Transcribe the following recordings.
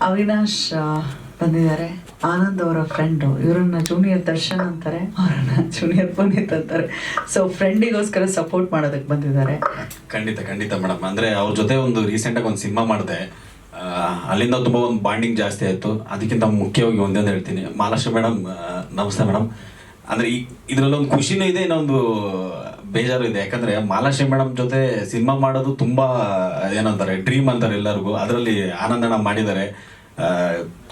ಅವಿನಾಶ್ ಬಂದಿದ್ದಾರೆ. ಆನಂದ್ ಅವರ ಫ್ರೆಂಡು ಇವರನ್ನ ಜೂನಿಯರ್ ದರ್ಶನ್ ಅಂತಾರೆ. ಅವರನ್ನ ಜೂನಿಯರ್ ಪುನೀತ್ ಅಂತಾರೆ. ಸೊ ಫ್ರೆಂಡಿಗೋಸ್ಕರ ಸಪೋರ್ಟ್ ಮಾಡೋದಕ್ಕೆ ಬಂದಿದ್ದಾರೆ. ಖಂಡಿತ ಖಂಡಿತ ಮೇಡಮ್. ಅಂದ್ರೆ ಅವ್ರ ಜೊತೆ ಒಂದು ರೀಸೆಂಟಾಗಿ ಒಂದು ಸಿನಿಮಾ ಮಾಡಿದೆ. ಅಲ್ಲಿಂದ ತುಂಬ ಒಂದು ಬಾಂಡಿಂಗ್ ಜಾಸ್ತಿ ಆಯಿತು. ಅದಕ್ಕಿಂತ ಮುಖ್ಯವಾಗಿ ಒಂದೇ ಒಂದು ಹೇಳ್ತೀನಿ. ಮಹಾಲಕ್ಷ್ಮಿ ಮೇಡಮ್ ನಮಸ್ತೆ ಮೇಡಮ್. ಅಂದರೆ ಈ ಇದರಲ್ಲಿ ಒಂದು ಖುಷಿನೂ ಇದೆ, ಇನ್ನೊಂದು ಬೇಜಾರು ಇದೆ. ಯಾಕಂದ್ರೆ ಮಾಲಾಶ್ರೀ ಮೇಡಮ್ ಜೊತೆ ಸಿನಿಮಾ ಮಾಡೋದು ತುಂಬಾ, ಏನಂತಾರೆ ಡ್ರೀಮ್ ಅಂತಾರೆ ಎಲ್ಲರಿಗೂ. ಅದರಲ್ಲಿ ಆನಂದನ ಮಾಡಿದ್ದಾರೆ.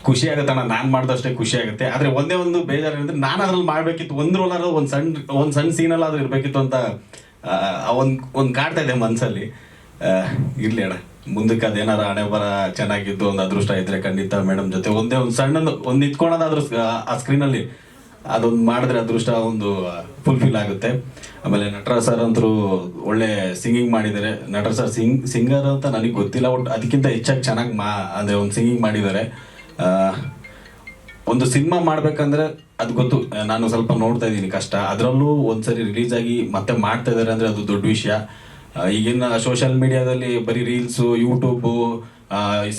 ಖುಷಿ ಆಗುತ್ತೆ ಅಣ್ಣ. ನಾನು ಮಾಡಿದಷ್ಟೇ ಖುಷಿ ಆಗುತ್ತೆ. ಆದರೆ ಒಂದೇ ಒಂದು ಬೇಜಾರು ಏನಂದ್ರೆ ನಾನು ಅದ್ರಲ್ಲಿ ಮಾಡಬೇಕಿತ್ತು. ಒಂದು ಆದ್ರೂ ಒಂದು ಸಣ್ಣ ಒಂದು ಸಣ್ಣ ಸೀನಲ್ಲಾದ್ರೂ ಇರಬೇಕಿತ್ತು ಅಂತ ಒಂದು ಒಂದು ಕಾಡ್ತಾ ಇದೆ ಮನಸ್ಸಲ್ಲಿ ಇರ್ಲಿ ಅಣ್ಣ. ಮುಂದಕ್ಕೆ ಅದೇನಾರ ಹಣೆ ಬರ ಚೆನ್ನಾಗಿದ್ದು ಒಂದು ಅದೃಷ್ಟ ಇದ್ರೆ ಖಂಡಿತ ಮೇಡಮ್ ಜೊತೆ ಒಂದೇ ಒಂದು ಸಣ್ಣ ಒಂದು ನಿಂತ್ಕೊಳೋದಾದ್ರೂ, ಆ ಸ್ಕ್ರೀನಲ್ಲಿ ಅದೊಂದು ಮಾಡಿದ್ರೆ ಅದೃಷ್ಟ ಒಂದು ಫುಲ್ಫಿಲ್ ಆಗುತ್ತೆ. ಆಮೇಲೆ ನಟರಾಜ್ ಸರ್ ಅಂತರೂ ಒಳ್ಳೆ ಸಿಂಗಿಂಗ್ ಮಾಡಿದ್ದಾರೆ. ನಟರ ಸರ್ ಸಿಂಗ್ ಸಿಂಗರ್ ಅಂತ ನನಗೆ ಗೊತ್ತಿಲ್ಲ ಒಟ್ಟು ಅದಕ್ಕಿಂತ ಹೆಚ್ಚಾಗಿ ಚೆನ್ನಾಗಿ ಮಾ, ಅಂದರೆ ಒಂದು ಸಿಂಗಿಂಗ್ ಮಾಡಿದ್ದಾರೆ. ಒಂದು ಸಿನಿಮಾ ಮಾಡ್ಬೇಕಂದ್ರೆ ಅದು ಗೊತ್ತು, ನಾನು ಸ್ವಲ್ಪ ನೋಡ್ತಾ ಇದ್ದೀನಿ ಕಷ್ಟ. ಅದರಲ್ಲೂ ಒಂದ್ಸರಿ ರಿಲೀಸ್ ಆಗಿ ಮತ್ತೆ ಮಾಡ್ತಾ ಇದ್ದಾರೆ ಅಂದರೆ ಅದು ದೊಡ್ಡ ವಿಷಯ. ಈಗಿನ ಸೋಷಿಯಲ್ ಮೀಡಿಯಾದಲ್ಲಿ ಬರೀ ರೀಲ್ಸು ಯೂಟ್ಯೂಬು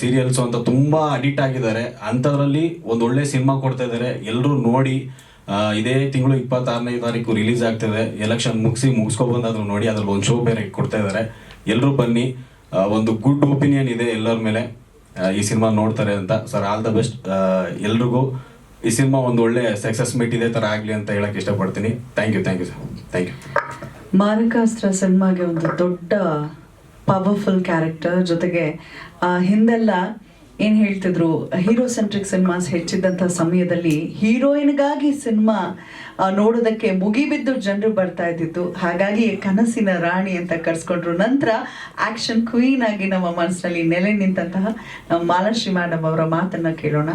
ಸೀರಿಯಲ್ಸು ಅಂತ ತುಂಬ ಅಡಿಕ್ಟ್ ಆಗಿದ್ದಾರೆ. ಅಂಥದ್ರಲ್ಲಿ ಒಂದು ಒಳ್ಳೆ ಸಿನಿಮಾ ಕೊಡ್ತಾ ಇದ್ದಾರೆ. ಎಲ್ಲರೂ ನೋಡಿ ಇದೇ ತಿಂಗಳು ಇಪ್ಪತ್ತಾರನೇ ತಾರೀಕು ರಿಲೀಸ್ ಆಗ್ತದೆ. ಎಲೆಕ್ಷನ್ ಮುಗಿಸಿ ಮುಗಿಸ್ಕೊಬಂದಾದ್ರು ನೋಡಿ, ಅದ್ರಲ್ಲಿ ಒಂದು ಶೋ ಬೇರೆ ಕೊಡ್ತಾ ಇದ್ದಾರೆ ಎಲ್ಲರೂ ಬನ್ನಿ. ಒಂದು ಗುಡ್ ಒಪಿನಿಯನ್ ಇದೆ ಎಲ್ಲರ ಮೇಲೆ. ಈ ಸಿನಿಮಾ ನೋಡ್ತಾರೆ ಅಂತ. ಸರ್ ಆಲ್ ದ ಬೆಸ್ಟ್ ಎಲ್ರಿಗೂ. ಈ ಸಿನಿಮಾ ಒಂದು ಒಳ್ಳೆ ಸಕ್ಸಸ್ ಮೀಟ್ ಇದೆ ಥರ ಆಗಲಿ ಅಂತ ಹೇಳಕ್ ಇಷ್ಟಪಡ್ತೀನಿ. Thank you thank you sir thank you Marakastra ಸಿನಿಮಾಗೆ ಒಂದು ದೊಡ್ಡ ಪವರ್ಫುಲ್ ಕ್ಯಾರೆಕ್ಟರ್ ಜೊತೆಗೆ ಹಿಂದೆಲ್ಲ ಏನು ಹೇಳ್ತಿದ್ರು? ಹೀರೋ ಸೆಂಟ್ರಿಕ್ ಸಿನಿಮಾಸ್ ಹೆಚ್ಚಿದ್ದಂಥ ಸಮಯದಲ್ಲಿ ಹೀರೋಯಿನ್ಗಾಗಿ ಸಿನಿಮಾ ನೋಡೋದಕ್ಕೆ ಮುಗಿಬಿದ್ದು ಜನರು ಬರ್ತಾ ಇದ್ದಿತ್ತು. ಹಾಗಾಗಿ ಕನಸಿನ ರಾಣಿ ಅಂತ ಕರ್ಸ್ಕೊಂಡ್ರು. ನಂತರ ಆಕ್ಷನ್ ಕ್ವೀನ್ ಆಗಿ ನಮ್ಮ ಮನಸ್ಸಿನಲ್ಲಿ ನೆಲೆ ನಿಂತಹ ನಮ್ಮ ಮಾಲಾಶ್ರೀ ಮೇಡಮ್ ಅವರ ಮಾತನ್ನ ಕೇಳೋಣ.